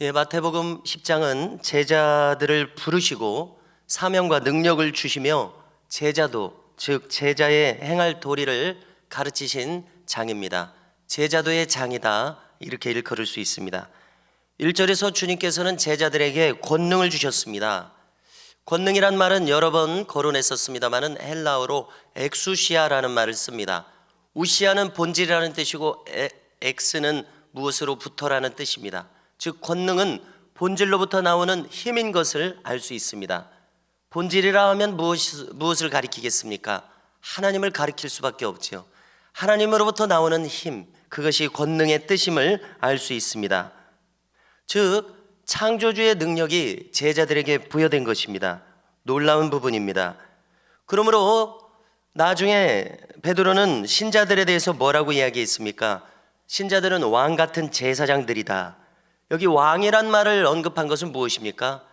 예, 마태복음 10장은 제자들을 부르시고 사명과 능력을 주시며 제자도 즉 제자의 행할 도리를 가르치신 장입니다. 제자도의 장이다 이렇게 일컬을 수 있습니다. 1절에서 주님께서는 제자들에게 권능을 주셨습니다. 권능이란 말은 여러 번 거론했었습니다만은 헬라어로 엑수시아라는 말을 씁니다. 우시아는 본질이라는 뜻이고 에- 엑스는 무엇으로부터라는 뜻입니다. 즉 권능은 본질로부터 나오는 힘인 것을 알 수 있습니다. 본질이라 하면 무엇, 무엇을 가리키겠습니까? 하나님을 가리킬 수밖에 없지요. 하나님으로부터 나오는 힘, 그것이 권능의 뜻임을 알 수 있습니다. 즉 창조주의 능력이 제자들에게 부여된 것입니다. 놀라운 부분입니다. 그러므로 나중에 베드로는 신자들에 대해서 뭐라고 이야기했습니까? 신자들은 왕 같은 제사장들이다. 여기 왕이란 말을 언급한 것은 무엇입니까?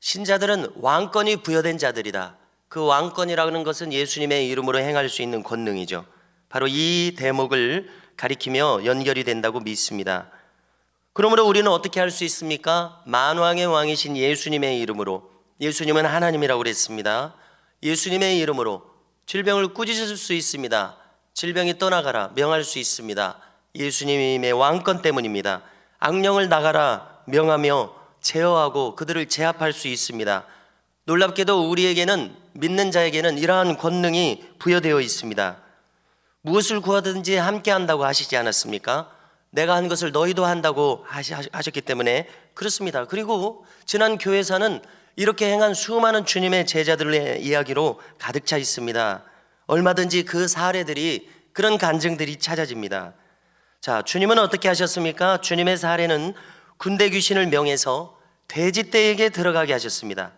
신자들은 왕권이 부여된 자들이다. 그 왕권이라는 것은 예수님의 이름으로 행할 수 있는 권능이죠. 바로 이 대목을 가리키며 연결이 된다고 믿습니다. 그러므로 우리는 어떻게 할 수 있습니까? 만왕의 왕이신 예수님의 이름으로 예수님은 하나님이라고 그랬습니다. 예수님의 이름으로 질병을 꾸짖을 수 있습니다. 질병이 떠나가라 명할 수 있습니다. 예수님의 왕권 때문입니다. 악령을 나가라 명하며 제어하고 그들을 제압할 수 있습니다. 놀랍게도 우리에게는 믿는 자에게는 이러한 권능이 부여되어 있습니다. 무엇을 구하든지 함께 한다고 하시지 않았습니까? 내가 한 것을 너희도 한다고 하셨기 때문에 그렇습니다. 그리고 지난 교회사는 이렇게 행한 수많은 주님의 제자들의 이야기로 가득 차 있습니다. 얼마든지 그 사례들이 그런 간증들이 찾아집니다. 자, 주님은 어떻게 하셨습니까? 주님의 사례는 군대 귀신을 명해서 돼지떼에게 들어가게 하셨습니다.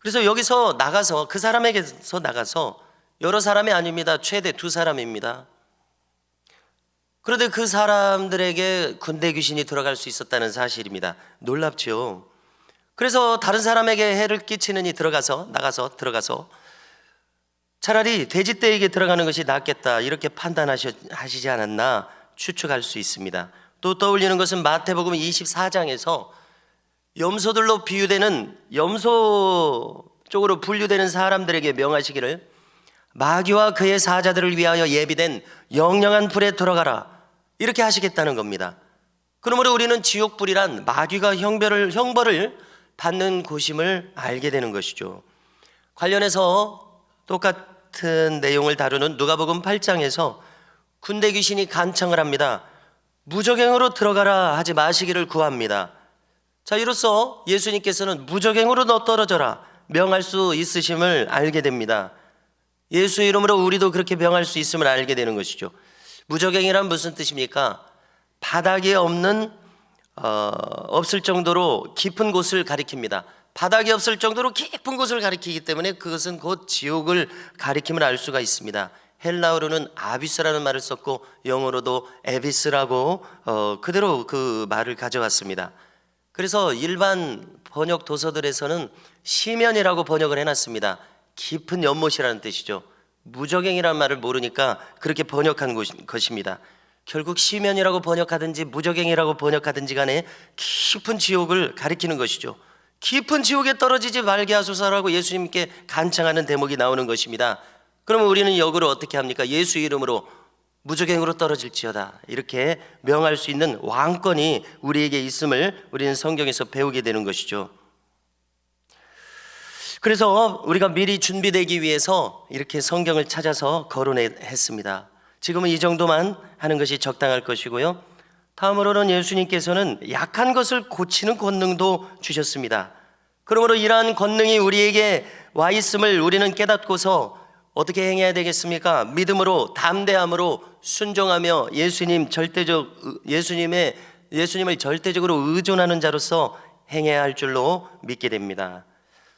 그래서 여기서 나가서 그 사람에게서 나가서 여러 사람이 아닙니다. 최대 두 사람입니다. 그런데 그 사람들에게 군대 귀신이 들어갈 수 있었다는 사실입니다. 놀랍죠. 그래서 다른 사람에게 해를 끼치느니 들어가서 나가서 들어가서 차라리 돼지떼에게 들어가는 것이 낫겠다 이렇게 판단하시지 않았나 추측할 수 있습니다. 또 떠올리는 것은 마태복음 24장에서 염소들로 비유되는 염소 쪽으로 분류되는 사람들에게 명하시기를 마귀와 그의 사자들을 위하여 예비된 영영한 불에 들어가라 이렇게 하시겠다는 겁니다. 그러므로 우리는 지옥 불이란 마귀가 형벌을 형벌을 받는 곳임을 알게 되는 것이죠. 관련해서 똑같은 내용을 다루는 누가복음 8장에서 군대 귀신이 간청을 합니다. 무적행으로 들어가라 하지 마시기를 구합니다. 자, 이로써 예수님께서는 무적행으로 너 떨어져라 명할 수 있으심을 알게 됩니다. 예수 이름으로 우리도 그렇게 명할 수 있음을 알게 되는 것이죠. 무적행이란 무슨 뜻입니까? 바닥이 없는 어, 없을 정도로 깊은 곳을 가리킵니다. 바닥이 없을 정도로 깊은 곳을 가리키기 때문에 그것은 곧 지옥을 가리킴을 알 수가 있습니다. 헬라어로는 아비스라는 말을 썼고 영어로도 에비스라고 어, 그대로 그 말을 가져왔습니다. 그래서 일반 번역 도서들에서는 시면이라고 번역을 해놨습니다. 깊은 연못이라는 뜻이죠. 무적행이라는 말을 모르니까 그렇게 번역한 것입니다. 결국 시면이라고 번역하든지 무적행이라고 번역하든지 간에 깊은 지옥을 가리키는 것이죠. 깊은 지옥에 떨어지지 말게 하소서라고 예수님께 간청하는 대목이 나오는 것입니다. 그러면 우리는 역으로 어떻게 합니까? 예수 이름으로 무적행으로 떨어질지어다 이렇게 명할 수 있는 왕권이 우리에게 있음을 우리는 성경에서 배우게 되는 것이죠. 그래서 우리가 미리 준비되기 위해서 이렇게 성경을 찾아서 거론했습니다. 지금은 이 정도만 하는 것이 적당할 것이고요. 다음으로는 예수님께서는 약한 것을 고치는 권능도 주셨습니다. 그러므로 이러한 권능이 우리에게 와 있음을 우리는 깨닫고서 어떻게 행해야 되겠습니까? 믿음으로 담대함으로 순종하며 예수님 절대적 예수님의 예수님을 절대적으로 의존하는 자로서 행해야 할 줄로 믿게 됩니다.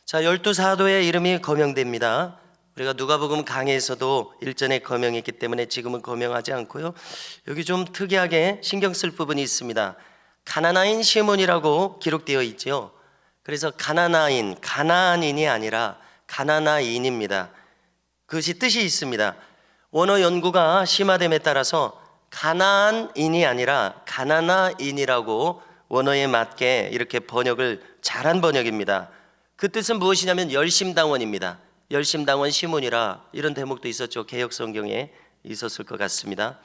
자, 열두 사도의 이름이 거명됩니다. 우리가 누가복음 강해에서도 일전에 거명했기 때문에 지금은 거명하지 않고요. 여기 좀 특이하게 신경 쓸 부분이 있습니다. 가나나인 시몬이라고 기록되어 있지요. 그래서 가나나인, 가나안인이 아니라 가나나인입니다. 그것이 뜻이 있습니다. 원어 연구가 심화됨에 따라서 가나안인이 아니라 가나나인이라고 원어에 맞게 이렇게 번역을 잘한 번역입니다. 그 뜻은 무엇이냐면 열심당원입니다. 열심당원 시몬이라 이런 대목도 있었죠. 개혁 성경에 있었을 것 같습니다.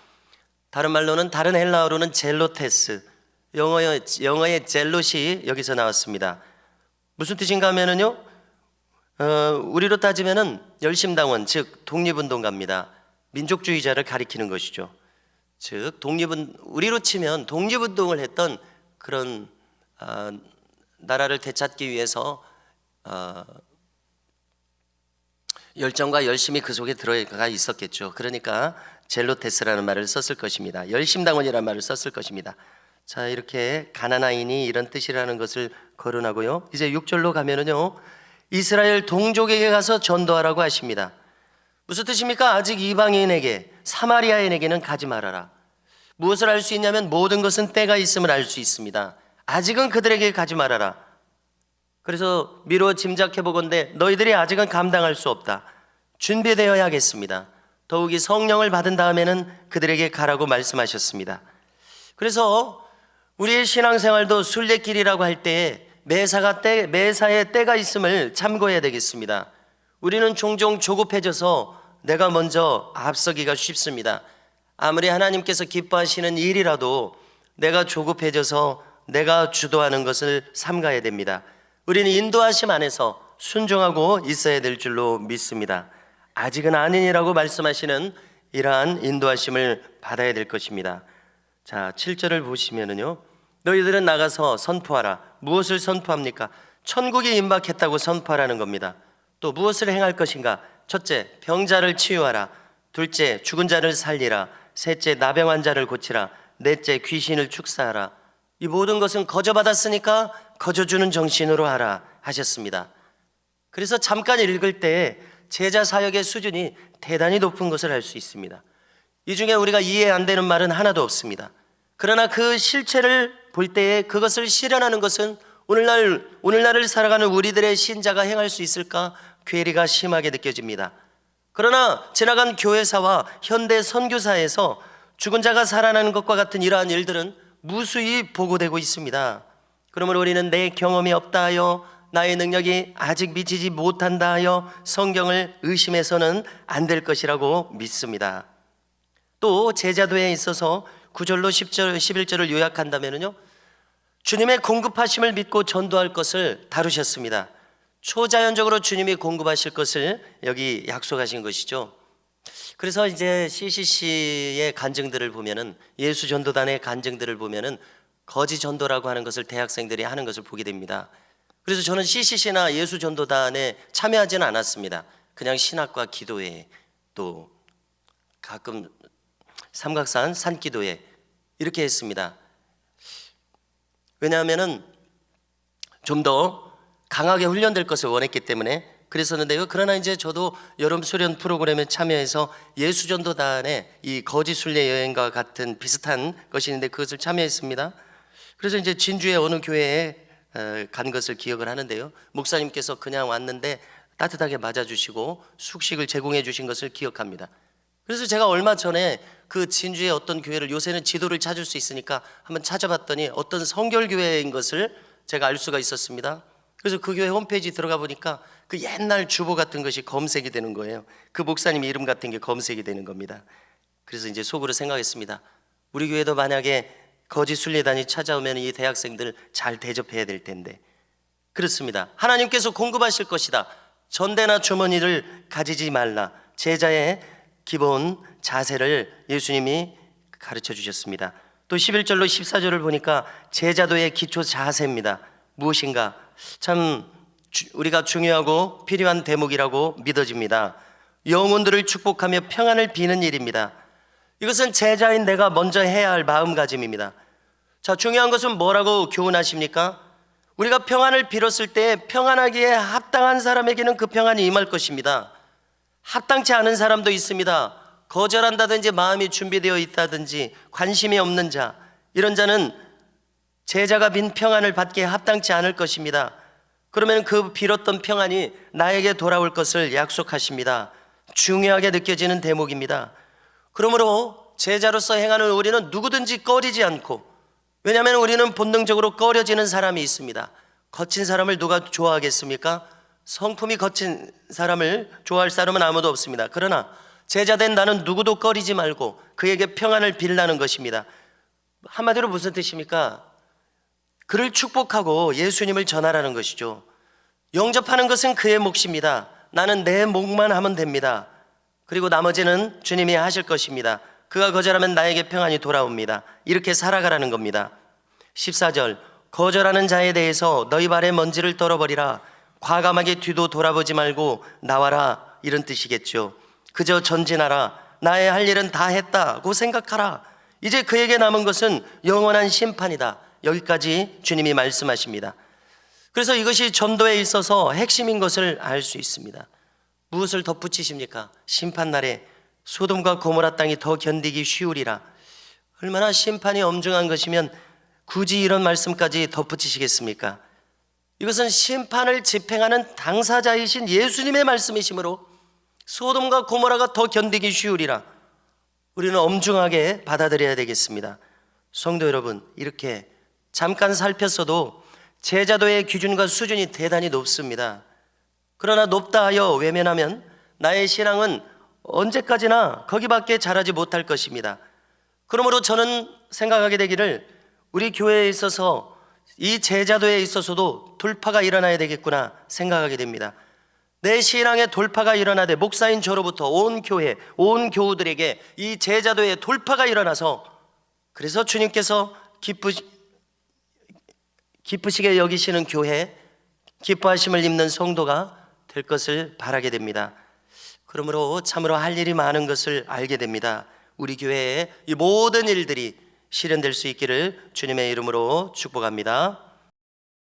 다른 말로는 다른 헬라어로는 젤로테스 영어의 영어의 젤롯이 여기서 나왔습니다. 무슨 뜻인가 하면은요. 어, 우리로 따지면은 열심당원 즉 독립운동가입니다. 민족주의자를 가리키는 것이죠. 즉 독립은 우리로 치면 독립운동을 했던 그런 어, 나라를 되찾기 위해서 어, 열정과 열심이 그 속에 들어가 있었겠죠. 그러니까 젤로테스라는 말을 썼을 것입니다. 열심당원이라는 말을 썼을 것입니다. 자 이렇게 가나나인이 이런 뜻이라는 것을 거론하고요. 이제 6절로 가면은요. 이스라엘 동족에게 가서 전도하라고 하십니다. 무슨 뜻입니까? 아직 이방인에게 사마리아인에게는 가지 말아라. 무엇을 알 수 있냐면 모든 것은 때가 있음을 알 수 있습니다. 아직은 그들에게 가지 말아라. 그래서 미루어 짐작해 보건대 너희들이 아직은 감당할 수 없다. 준비되어야 하겠습니다. 더욱이 성령을 받은 다음에는 그들에게 가라고 말씀하셨습니다. 그래서 우리의 신앙생활도 순례길이라고 할 때에 매사가 때 매사에 때가 있음을 참고해야 되겠습니다. 우리는 종종 조급해져서 내가 먼저 앞서기가 쉽습니다. 아무리 하나님께서 기뻐하시는 일이라도 내가 조급해져서 내가 주도하는 것을 삼가야 됩니다. 우리는 인도하심 안에서 순종하고 있어야 될 줄로 믿습니다. 아직은 아니라고 말씀하시는 이러한 인도하심을 받아야 될 것입니다. 자, 7절을 보시면은요. 너희들은 나가서 선포하라. 무엇을 선포합니까? 천국이 임박했다고 선포하라는 겁니다. 또 무엇을 행할 것인가? 첫째, 병자를 치유하라. 둘째, 죽은 자를 살리라. 셋째, 나병 자를 고치라. 넷째, 귀신을 축사하라. 이 모든 것은 거저 받았으니까 거저 주는 정신으로 하라 하셨습니다. 그래서 잠깐 읽을 때 제자 사역의 수준이 대단히 높은 것을 알 수 있습니다. 이 중에 우리가 이해 안 되는 말은 하나도 없습니다. 그러나 그 실체를 볼 때에 그것을 실현하는 것은 오늘날 오늘날을 살아가는 우리들의 신자가 행할 수 있을까 괴리가 심하게 느껴집니다. 그러나 지나간 교회사와 현대 선교사에서 죽은 자가 살아나는 것과 같은 이러한 일들은 무수히 보고되고 있습니다. 그러므로 우리는 내 경험이 없다 하여 나의 능력이 아직 미치지 못한다 하여 성경을 의심해서는 안 될 것이라고 믿습니다. 또 제자도에 있어서 9절로 10절, 11절을 요약한다면요. 주님의 공급하심을 믿고 전도할 것을 다루셨습니다. 초자연적으로 주님이 공급하실 것을 여기 약속하신 것이죠. 그래서 이제 CCC의 간증들을 보면은 예수 전도단의 간증들을 보면은 거지 전도라고 하는 것을 대학생들이 하는 것을 보게 됩니다. 그래서 저는 CCC나 예수 전도단에 참여하지는 않았습니다. 그냥 신학과 기도회 또 가끔 삼각산 산기도회 이렇게 했습니다. 왜냐하면은 좀 더 강하게 훈련될 것을 원했기 때문에 그랬었는데요. 그러나 이제 저도 여름 수련 프로그램에 참여해서 예수전도단의 이 거지 순례 여행과 같은 비슷한 것이 있는데 그것을 참여했습니다. 그래서 이제 진주의 어느 교회에 어, 간 것을 기억을 하는데요. 목사님께서 그냥 왔는데 따뜻하게 맞아주시고 숙식을 제공해 주신 것을 기억합니다. 그래서 제가 얼마 전에 그 진주의 어떤 교회를 요새는 지도를 찾을 수 있으니까 한번 찾아봤더니 어떤 성결교회인 것을 제가 알 수가 있었습니다. 그래서 그 교회 홈페이지 들어가 보니까 그 옛날 주보 같은 것이 검색이 되는 거예요. 그 목사님 이름 같은 게 검색이 되는 겁니다. 그래서 이제 속으로 생각했습니다. 우리 교회도 만약에 거짓 순례단이 찾아오면 이 대학생들 잘 대접해야 될 텐데. 그렇습니다. 하나님께서 공급하실 것이다. 전대나 주머니를 가지지 말라. 제자의 기본 자세를 예수님이 가르쳐 주셨습니다. 또 11절로 14절을 보니까 제자도의 기초 자세입니다. 무엇인가? 참 주- 우리가 중요하고 필요한 대목이라고 믿어집니다. 영혼들을 축복하며 평안을 비는 일입니다. 이것은 제자인 내가 먼저 해야 할 마음가짐입니다. 자, 중요한 것은 뭐라고 교훈하십니까? 우리가 평안을 빌었을 때 평안하기에 합당한 사람에게는 그 평안이 임할 것입니다. 합당치 않은 사람도 있습니다. 거절한다든지 마음이 준비되어 있다든지 관심이 없는 자, 이런 자는 제자가 빈 평안을 받기에 합당치 않을 것입니다. 그러면 그 빌었던 평안이 나에게 돌아올 것을 약속하십니다. 중요하게 느껴지는 대목입니다. 그러므로 제자로서 행하는 우리는 누구든지 꺼리지 않고 왜냐하면 우리는 본능적으로 꺼려지는 사람이 있습니다. 거친 사람을 누가 좋아하겠습니까? 성품이 거친 사람을 좋아할 사람은 아무도 없습니다. 그러나 제자된 나는 누구도 꺼리지 말고 그에게 평안을 빌라는 것입니다. 한마디로 무슨 뜻입니까? 그를 축복하고 예수님을 전하라는 것이죠. 영접하는 것은 그의 몫입니다. 나는 내 몫만 하면 됩니다. 그리고 나머지는 주님이 하실 것입니다. 그가 거절하면 나에게 평안이 돌아옵니다. 이렇게 살아가라는 겁니다. 14절 거절하는 자에 대해서 너희 발에 먼지를 떨어버리라 과감하게 뒤도 돌아보지 말고 나와라 이런 뜻이겠죠. 그저 전진하라 나의 할 일은 다 했다고 생각하라. 이제 그에게 남은 것은 영원한 심판이다. 여기까지 주님이 말씀하십니다. 그래서 이것이 전도에 있어서 핵심인 것을 알 수 있습니다. 무엇을 덧붙이십니까? 심판날에 소돔과 고모라 땅이 더 견디기 쉬우리라. 얼마나 심판이 엄중한 것이면 굳이 이런 말씀까지 덧붙이시겠습니까? 이것은 심판을 집행하는 당사자이신 예수님의 말씀이시므로 소돔과 고모라가 더 견디기 쉬우리라. 우리는 엄중하게 받아들여야 되겠습니다. 성도 여러분, 이렇게 잠깐 살폈어도 제자도의 기준과 수준이 대단히 높습니다. 그러나 높다 하여 외면하면 나의 신앙은 언제까지나 거기밖에 자라지 못할 것입니다. 그러므로 저는 생각하게 되기를 우리 교회에 있어서 이 제자도에 있어서도 돌파가 일어나야 되겠구나 생각하게 됩니다. 내 신앙의 돌파가 일어나되 목사인 저로부터 온 교회, 온 교우들에게 이 제자도의 돌파가 일어나서 그래서 주님께서 기쁘시, 기쁘시게 여기시는 교회, 기뻐하심을 입는 성도가 될 것을 바라게 됩니다. 그러므로 참으로 할 일이 많은 것을 알게 됩니다. 우리 교회의 이 모든 일들이 실현될 수 있기를 주님의 이름으로 축복합니다.